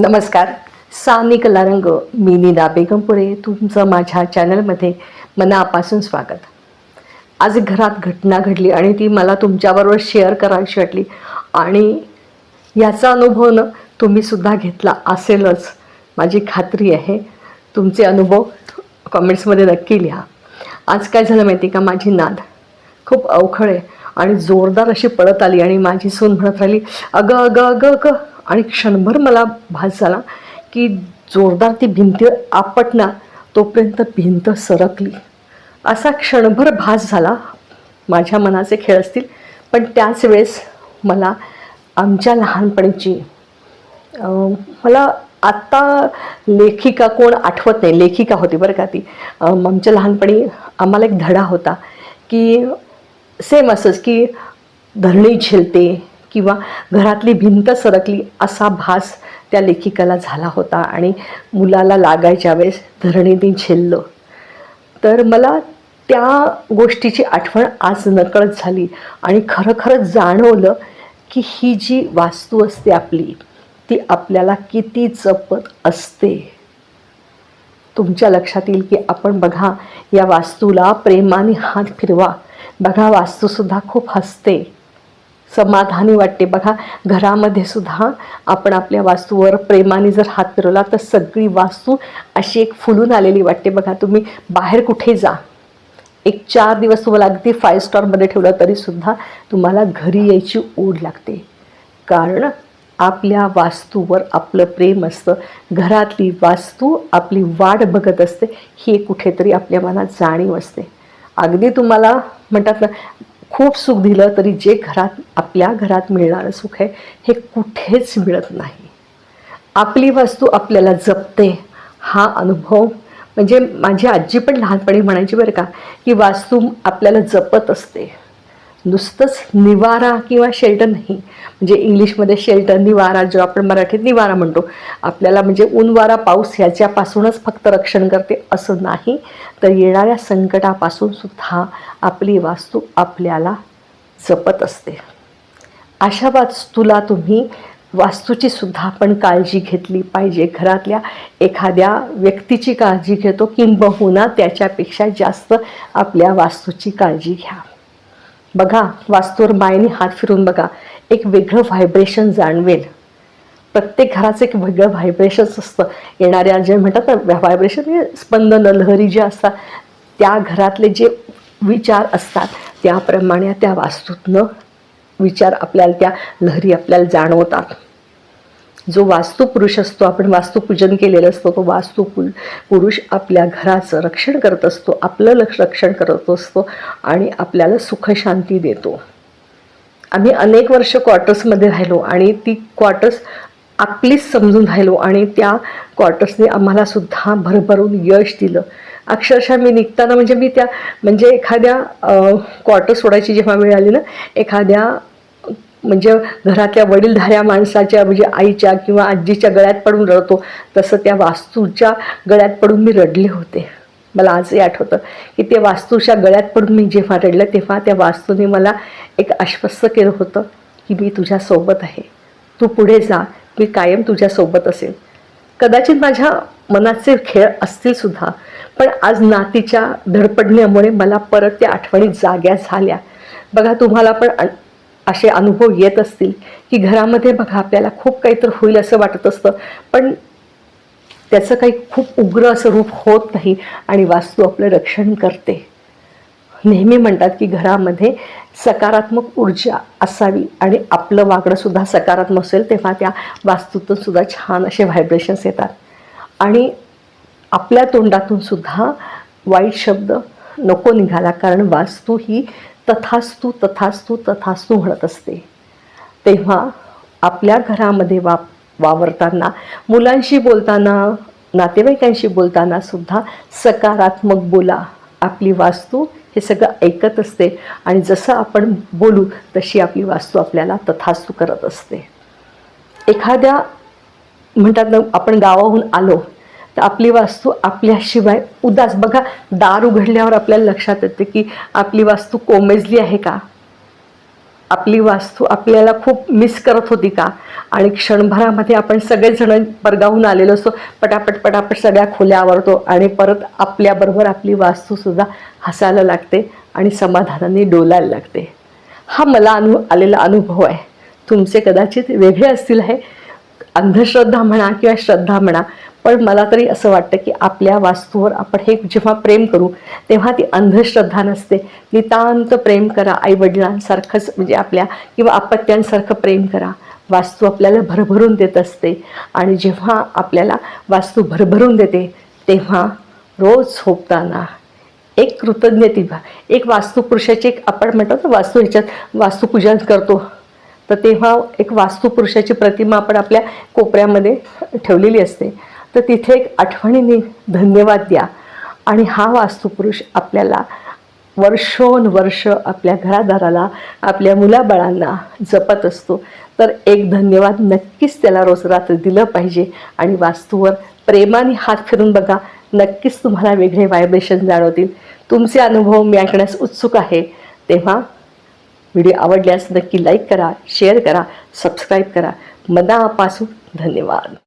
नमस्कार. सानी कलारंग मी नीना बेगमपुरे तुमचं माझ्या चॅनलमध्ये मनापासून स्वागत. आज घरात घटना घडली आणि ती मला तुमच्याबरोबर शेअर करावीशी वाटली. आणि याचा अनुभव न तुम्हीसुद्धा घेतला असेलच. माझी खात्री आहे. तुमचे अनुभव कमेंट्समध्ये नक्की लिहा. आज काय झालं माहिती का? माझी नाद खूप अवखळ आहे आणि जोरदार अशी पळत आली आणि माझी सून म्हणत राहिली अगं अगं अगं अगं आणि क्षणभर मला भास झाला की जोरदार ती भिंती आपटणार तोपर्यंत भिंत सरकली. असा क्षणभर भास झाला. माझ्या मनाचे खेळ असतील पण त्याच वेळेस मला आमच्या लहानपणीची मला आत्ता लेखिका कोण आठवत नाही लेखिका होती बरं का ती. आमच्या लहानपणी आम्हाला एक धडा होता की सेम असंच की धरणी झेलते किंवा घरातली भिंत सरकली असा भास त्या लेखिकाला झाला होता. आणि मुलाला लागायच्या वेळेस धरणीने झेललं. तर मला त्या गोष्टीची आठवण आज नकळत झाली. आणि खरं खरं जाणवलं की ही जी वास्तू असते आपली ती आपल्याला किती जपत असते. तुमच्या लक्षात येईल की आपण बघा या वास्तूला प्रेमाने हात फिरवा. बघा वास्तूसुद्धा खूप हसते. समाधानी वाटते. बघा घरामध्ये सुद्धा आपण आपल्या वास्तूवर प्रेमाने जर हात फिरवला तर सगळी वास्तू अशी एक फुलून आलेली वाटते. बघा तुम्ही बाहेर कुठे जा. एक चार दिवस तुम्हाला अगदी फाईव्ह स्टारमध्ये ठेवलं तरीसुद्धा तुम्हाला घरी यायची ओढ लागते. कारण आपल्या वास्तूवर आपलं प्रेम असतं. घरातली वास्तू आपली वाट बघत असते. ही कुठेतरी आपल्या मनात जाणीव असते. अगदी तुम्हाला म्हणतात ना खूप सुख दिलं तरी जे घरात आपल्या घरात मिळणारं सुख आहे हे कुठेच मिळत नाही. आपली वस्तू आपल्याला जपते. हा अनुभव म्हणजे माझी आजी पण लहानपणी म्हणायची बरं का की वास्तू आपल्याला जपत असते. नुसतंच निवारा किंवा शेल्टर नाही. म्हणजे इंग्लिशमध्ये शेल्टर निवारा जो आपण मराठीत निवारा म्हणतो आपल्याला म्हणजे ऊन वारा पाऊस ह्याच्यापासूनच फक्त रक्षण करते असं नाही. तर येणाऱ्या संकटापासून सुद्धा आपली वास्तू आपल्याला जपत असते. अशा वास्तूला तुम्ही वास्तूची सुद्धा आपण काळजी घेतली पाहिजे. घरातल्या एखाद्या व्यक्तीची काळजी घेतो किंबहुना त्याच्यापेक्षा जास्त आपल्या वास्तूची काळजी घ्या. बघा वास्तूवर मायने हात फिरून बघा. एक वेगळं व्हायब्रेशन जाणवेल. प्रत्येक घराचं एक वेगळं व्हायब्रेशन्स असतं. येणाऱ्या जे म्हणतात ना व्हायब्रेशन म्हणजे स्पंदन लहरी ज्या असतात त्या घरातले जे विचार असतात त्याप्रमाणे त्या वास्तूतनं विचार आपल्याला त्या लहरी आपल्याला जाणवतात. जो वास्तुपुरुष असतो आपण वास्तुपूजन केलेलं असतो तो वास्तुपु पुरुष आपल्या घराचं रक्षण करत असतो आपलं लक्ष रक्षण करत असतो आणि आपल्याला सुखशांती देतो. आम्ही अनेक वर्ष क्वार्टर्समध्ये राहिलो आणि ती क्वार्टर्स आपलीच समजून राहिलो आणि त्या क्वार्टर्सने आम्हालासुद्धा भरभरून यश दिलं. अक्षरशः मी निघताना म्हणजे मी त्या म्हणजे एखाद्या क्वार्टर सोडायची जेव्हा वेळ आली ना एखाद्या म्हणजे घरातल्या वडीलधाऱ्या माणसाच्या म्हणजे आईच्या किंवा आजीच्या गळ्यात पडून रडतो. तसं त्या वास्तूच्या गळ्यात पडून मी रडले होते. मला आजही आठवतं की ते वास्तूच्या गळ्यात पडून मी जेव्हा रडलं तेव्हा त्या वास्तूने मला एक आश्वस्त केलं होतं की मी तुझ्यासोबत आहे. तू पुढे जा मी कायम तुझ्यासोबत असेल कदाचित माझ्या मनाचे खेळ असतील सुद्धा पण आज नातीच्या धडपडण्यामुळे मला परत त्या आठवणी जाग्या झाल्या. बघा तुम्हाला पण असे अनुभव येत असतील की घरामध्ये बघा आपल्याला खूप काही तर होईल असं वाटत असतं. पण त्याचं काही खूप उग्र असं रूप होत नाही आणि वास्तू आपलं रक्षण करते. नेहमी म्हणतात की घरामध्ये सकारात्मक ऊर्जा असावी आणि आपलं वागणंसुद्धा सकारात्मक असेल तेव्हा त्या वास्तूतून सुद्धा छान असे व्हायब्रेशन्स येतात. आणि आपल्या तोंडातून सुद्धा वाईट शब्द नको निघाला कारण वास्तू ही तथास्तू तथास्तू तथास्तू म्हणत असते. तेव्हा आपल्या घरामध्ये वा वावरताना मुलांशी बोलताना नातेवाईकांशी बोलताना सुद्धा सकारात्मक बोला. आपली वास्तू हे सगळं ऐकत असते आणि जसं आपण बोलू तशी आपली वास्तू आपल्याला तथास्तू करत असते. एखाद्या म्हणतात ना आपण गावाहून आलो तर आपली वास्तू आपल्याशिवाय उदास. बघा दार उघडल्यावर आपल्याला लक्षात येते की आपली वास्तू कोमेजली आहे का? आपली वास्तू आपल्याला खूप मिस करत होती का? आणि क्षणभरामध्ये आपण सगळेजण परगावून आलेलो असतो पटापट पटापट सगळ्या खोल्या आवरतो आणि परत आपल्याबरोबर आपली वास्तूसुद्धा हसायला लागते आणि समाधानाने डोलायला लागते. हा मला अनु आलेला अनुभव आहे. तुमचे कदाचित वेगळे असतील आहे अंधश्रद्धा म्हणा किंवा श्रद्धा म्हणा पण मला तरी असं वाटतं की आपल्या वास्तूवर आपण हे जेव्हा प्रेम करू तेव्हा ती अंधश्रद्धा नसते. नितांत प्रेम करा आईवडिलांसारखंच म्हणजे आपल्या किंवा आपत्त्यांसारखं प्रेम करा. वास्तू आपल्याला भरभरून देत असते आणि जेव्हा आपल्याला वास्तू भरभरून देते तेव्हा रोज झोपताना एक कृतज्ञती भा एक वास्तुपुरुषाची एक आपण म्हणतो ना वास्तू ह्याच्यात वास्तुपूजन करतो. तर तेव्हा एक वास्तुपुरुषाची प्रतिमा आपण आपल्या कोपऱ्यामध्ये ठेवलेली असते. तर तिथे एक आठवणीने धन्यवाद द्या. आणि हा वास्तुपुरुष आपल्याला वर्षोनवर्ष आपल्या घरादाराला आपल्या मुलाबाळांना जपत असतो. तर एक धन्यवाद नक्कीच त्याला रोज रात्र दिलं पाहिजे. आणि वास्तूवर प्रेमाने हात फिरून बघा नक्कीच तुम्हाला वेगळे व्हायब्रेशन जाणवतील. तुमचे अनुभव मी ऐकण्यास उत्सुक आहे. तेव्हा व्हिडिओ आवडल्यास नक्की लाईक करा शेअर करा सबस्क्राईब करा. मनापासून धन्यवाद.